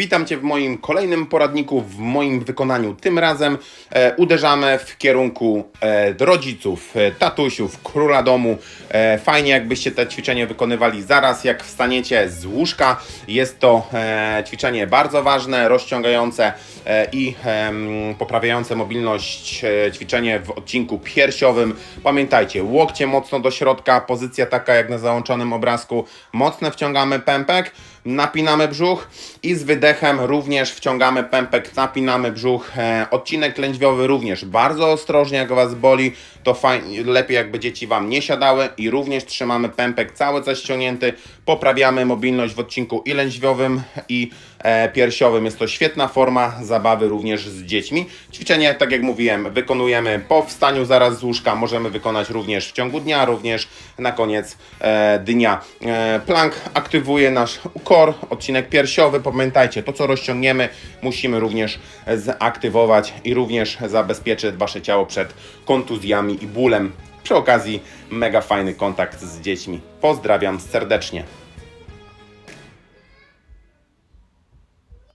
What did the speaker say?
Witam Cię w moim kolejnym poradniku, w moim wykonaniu. Tym razem e, uderzamy w kierunku e, rodziców, e, tatusiów, króla domu. E, fajnie, jakbyście te ćwiczenie wykonywali zaraz, jak wstaniecie z łóżka. Jest to e, ćwiczenie bardzo ważne, rozciągające e, i em, poprawiające mobilność e, ćwiczenie w odcinku piersiowym. Pamiętajcie, łokcie mocno do środka, pozycja taka jak na załączonym obrazku. Mocno wciągamy pępek, napinamy brzuch i z wydechem również wciągamy pępek, napinamy brzuch. E, odcinek lędźwiowy również bardzo ostrożnie, jak Was boli, to fajnie, lepiej jakby dzieci Wam nie siadały i również trzymamy pępek cały czas ściągnięty, poprawiamy mobilność w odcinku i lędźwiowym i e, piersiowym. Jest to świetna forma zabawy również z dziećmi. Ćwiczenie, tak jak mówiłem, wykonujemy po wstaniu zaraz z łóżka, możemy wykonać również w ciągu dnia, również na koniec e, dnia. Plank aktywuje nasz core, odcinek piersiowy. Pamiętajcie, to co rozciągniemy, musimy również zaktywować i również zabezpieczyć Wasze ciało przed kontuzjami i bólem. Przy okazji, mega fajny kontakt z dziećmi. Pozdrawiam serdecznie.